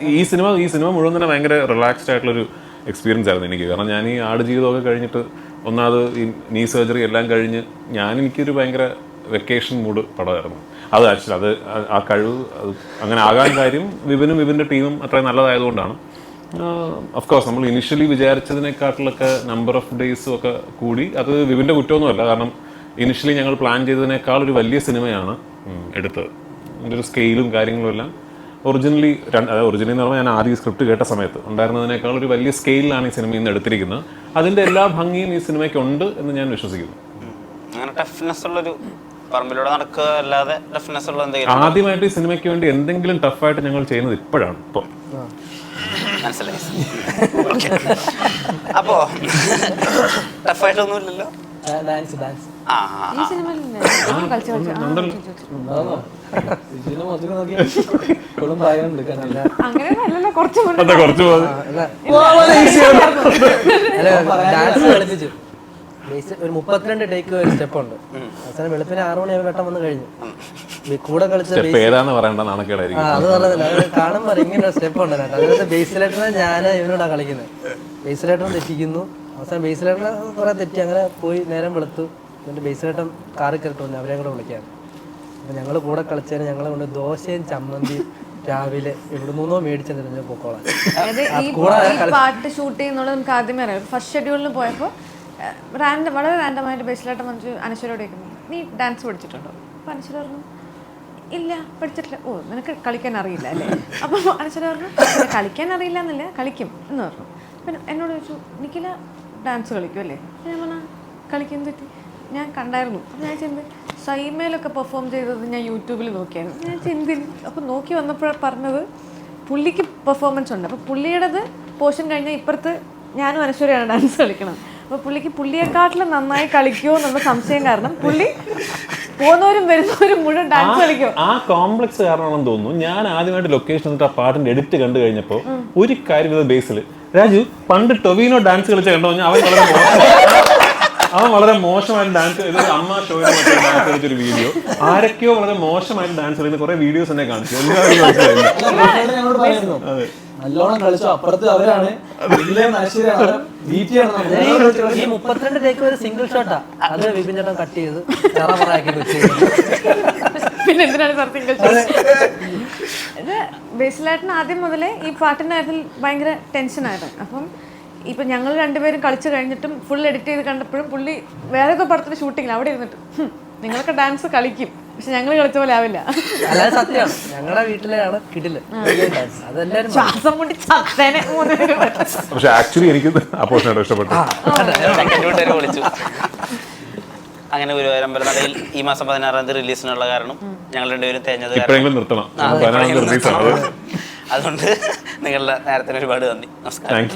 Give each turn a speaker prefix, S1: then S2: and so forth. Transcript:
S1: ഈ സിനിമ ഈ സിനിമ മുഴുവൻ തന്നെ ഭയങ്കര റിലാക്സ്ഡ് ആയിട്ടുള്ളൊരു എക്സ്പീരിയൻസ് ആയിരുന്നു എനിക്ക്. കാരണം ഞാൻ ഈ ആട് ജീവിതമൊക്കെ കഴിഞ്ഞിട്ട് ഒന്നാമത് ഈ നീ സർജറി എല്ലാം കഴിഞ്ഞ് ഞാൻ എനിക്കൊരു ഭയങ്കര വെക്കേഷൻ മൂഡ് പടമായിരുന്നു. അത് ആക്ച്വലി അത് ആ- കഴിവ് അത് അങ്ങനെ ആകാൻ കാര്യം വിപിനും വിപിന്റെ ടീമും അത്രയും നല്ലതായതുകൊണ്ടാണ്. ഓഫ് കോഴ്സ് നമ്മൾ ഇനിഷ്യലി വിചാരിച്ചതിനെക്കാട്ടിലൊക്കെ നമ്പർ ഓഫ് ഡേയ്സും ഒക്കെ കൂടി അത് വിപിന്റെ കുറ്റമൊന്നുമല്ല. കാരണം ഇനിഷ്യലി ഞങ്ങൾ പ്ലാൻ ചെയ്തതിനേക്കാൾ ഒരു വലിയ സിനിമയാണ് എടുത്തത്. അതിന്റെ ഒരു സ്കെയിലും കാര്യങ്ങളും എല്ലാം ഒറിജിനലി അതായത് ഒറിജിനലി എന്ന് പറഞ്ഞാൽ ഞാൻ ആദ്യം സ്ക്രിപ്റ്റ് കേട്ട സമയത്ത് ഉണ്ടായിരുന്നതിനേക്കാൾ ഒരു വലിയ സ്കെയിലാണ് ഈ സിനിമ ഇന്ന് എടുത്തിരിക്കുന്നത്. അതിന്റെ എല്ലാ ഭംഗിയും ഈ സിനിമയ്ക്ക് ഉണ്ട് എന്ന് ഞാൻ വിശ്വസിക്കുന്നു.
S2: അങ്ങനെ ടഫ്നെസ് ഉള്ളൊരു പറമ്പിലൂടെ നടക്കുക അല്ലാതെ ടഫ്നെസ് ഉള്ള എന്തെങ്കിലും
S1: ആദ്യമായിട്ട് ഈ സിനിമയ്ക്ക് വേണ്ടി എന്തെങ്കിലും ടഫായിട്ട് ഞങ്ങൾ ചെയ്യുന്നത് ഇപ്പോഴാണ് ഇപ്പോൾ
S2: മനസ്സിലായി. അപ്പോ ടഫായിട്ടൊന്നുമില്ലല്ലോ
S3: ഡാൻസ് ഡാൻസ്
S4: ഈ കുറച്ച് മുന്നേ
S3: ഡാൻസ് കളിപ്പിച്ചു. ഒരു മുപ്പത്തിരണ്ട് ടേക്ക് ഒരു സ്റ്റെപ്പ് ഉണ്ട് അവസാനം വെളുപ്പിന് ആറു മണിയാകുമ്പോൾ വെട്ടം വന്ന് കഴിഞ്ഞു. ഈ കൂടെ കളിച്ച
S1: ഏതാന്ന് പറയണ്ട നാണക്കേടായിരിക്കും.
S3: അത് പറഞ്ഞില്ല. അത് കാണുമ്പോൾ ഇങ്ങനെ സ്റ്റെപ്പ് ഉണ്ട് ബേസിലേട്ടനെ ഞാൻ ഇവനോടാ കളിക്കുന്നത്. ബേസിലേട്ടൻ തെറ്റിക്കുന്നു. അവസാനം ബേസിലേട്ടനെ കുറെ തെറ്റി അങ്ങനെ പോയി നേരം വെളുത്തു. എന്നിട്ട് ബേസിലായിട്ട് കാറിൽ കയറിട്ട് വന്നു അവരെ കൂടെ വിളിക്കാൻ അപ്പം ഞങ്ങൾ കൂടെ കളിച്ചതിന് ഞങ്ങളെ കൊണ്ട് ദോശയും ചമ്മന്തിയും രാവിലെ ഇവിടെ നിന്നോ മേടിച്ചു തരുന്ന പൊക്കോളാൻ
S4: അതായത് ഈ ഈ പാട്ട് ഷൂട്ട് ചെയ്യുന്നുള്ളത് നമുക്ക് ആദ്യമേ അറിയാം. ഫസ്റ്റ് ഷെഡ്യൂളിൽ പോയപ്പോൾ റാൻഡം വളരെ റാൻഡമായിട്ട് ബേസിലായിട്ട് വന്നിട്ട് അനശ്വരോട് ചോദിക്കുന്നു നീ ഡാൻസ് പഠിച്ചിട്ടുണ്ടോ? അപ്പോൾ അനശ്വര പറഞ്ഞു ഇല്ല പഠിച്ചിട്ടില്ല. ഓ നിനക്ക് കളിക്കാൻ അറിയില്ല അല്ലേ? അപ്പോൾ അനശ്വര പറഞ്ഞു കളിക്കാൻ അറിയില്ല എന്നല്ല കളിക്കും എന്ന് പറഞ്ഞു. പിന്നെ എന്നോട് ചോദിച്ചു നിക്കില ഡാൻസ് കളിക്കും അല്ലേ? അപ്പോൾ ഞാൻ പറഞ്ഞു കളിക്കാൻ തെറ്റി ഞാൻ കണ്ടായിരുന്നു. അപ്പം ഞാൻ ചെന്ന് സൈമയിലൊക്കെ പെർഫോം ചെയ്തത് ഞാൻ യൂട്യൂബിൽ നോക്കിയായിരുന്നു. ഞാൻ ചിന്തി അപ്പോൾ നോക്കി വന്നപ്പോൾ പറഞ്ഞത് പുള്ളിക്ക് പെർഫോമൻസ് ഉണ്ട്. അപ്പോൾ പുള്ളിയുടേത് പോർഷൻ കഴിഞ്ഞാൽ ഇപ്പുറത്ത് ഞാനും അനശ്വരയാണ് ഡാൻസ് കളിക്കണം അപ്പോൾ പുള്ളിക്ക് പുള്ളിയെക്കാട്ടിലും നന്നായി കളിക്കുമോ എന്നുള്ള സംശയം കാരണം പുള്ളി പോകുന്നവരും വരുന്നവരും മുഴുവൻ ഡാൻസ് കളിക്കും?
S1: ആ കോംപ്ലക്സ് കാരണമാണെന്ന് തോന്നുന്നു. ഞാൻ ആദ്യമായിട്ട് ലൊക്കേഷൻ എന്നിട്ട് ആ പാട്ടിന്റെ എഡിറ്റ് കണ്ടു കഴിഞ്ഞപ്പോൾ ഒരു കാര്യം ബേസിൽ രാജു പണ്ട് ടൊവിനോ ഡാൻസ് കളിച്ച കണ്ടോ? ഞാൻ അവൻ അവൻ വളരെ മോശമായിട്ട് ഡാൻസ് ഇത് അമ്മ ഷോയിൽ ഡാൻസ് കളിച്ചൊരു വീഡിയോ ആരൊക്കെയോ വളരെ മോശമായിട്ട് ഡാൻസ് കളിക്കുന്ന കുറെ വീഡിയോസ് എന്നെ കാണിച്ചു. എല്ലാവരും മനസ്സിലായില്ല
S3: അതെ. നല്ലോണം കളിച്ചു. അപ്പുറത്ത് അവരാണ്. ഈ മുപ്പത്തിരണ്ട് ടേക്ക് ഒരു സിംഗിൾ ഷോട്ടാ അത് വിപിൻ ചേട്ടൻ കട്ട് ചെയ്ത് ചറമറാക്കി വെച്ച്.
S4: പിന്നെ എന്തിനാണ് സാർ സിംഗിൾ ഇത് ബേസിലായിട്ടിന് ആദ്യം മുതലേ ഈ കാര്യത്തിൽ ഭയങ്കര ടെൻഷനായിരുന്നു അപ്പം ഇപ്പം ഞങ്ങൾ രണ്ടുപേരും കളിച്ച് കഴിഞ്ഞിട്ടും ഫുൾ എഡിറ്റ് ചെയ്ത് കണ്ടപ്പോഴും പുള്ളി വേറെ ഏതോ പടത്തിന് ഷൂട്ടിങ്ങിൽ അവിടെ ഇരുന്നിട്ട് "ഹും, നിങ്ങളൊക്കെ ഡാൻസ് കളിക്കും. പക്ഷെ ഞങ്ങൾ കളിച്ച പോലെ ആവില്ല.
S3: അല്ലാതെ സത്യം. ഞങ്ങളുടെ വീട്ടിലാണ് കിടിൽ. അതെല്ലാരും
S4: ശ്വാസം മുട്ടി ചത്തേനെ
S1: പക്ഷെ ആക്ച്വലി എനിക്ക്
S2: ഇഷ്ടപ്പെട്ടത് അങ്ങനെ ഗുരുവായൂരം നടയിൽ ഈ മാസം പതിനാറാം തീയതി റിലീസിനുള്ള കാരണം ഞങ്ങൾ രണ്ടുപേരും തേഞ്ഞത്
S1: നിർത്തണം.
S2: അതുകൊണ്ട് നിങ്ങളുടെ നേരത്തിന് ഒരുപാട് നന്ദി. നമസ്കാരം.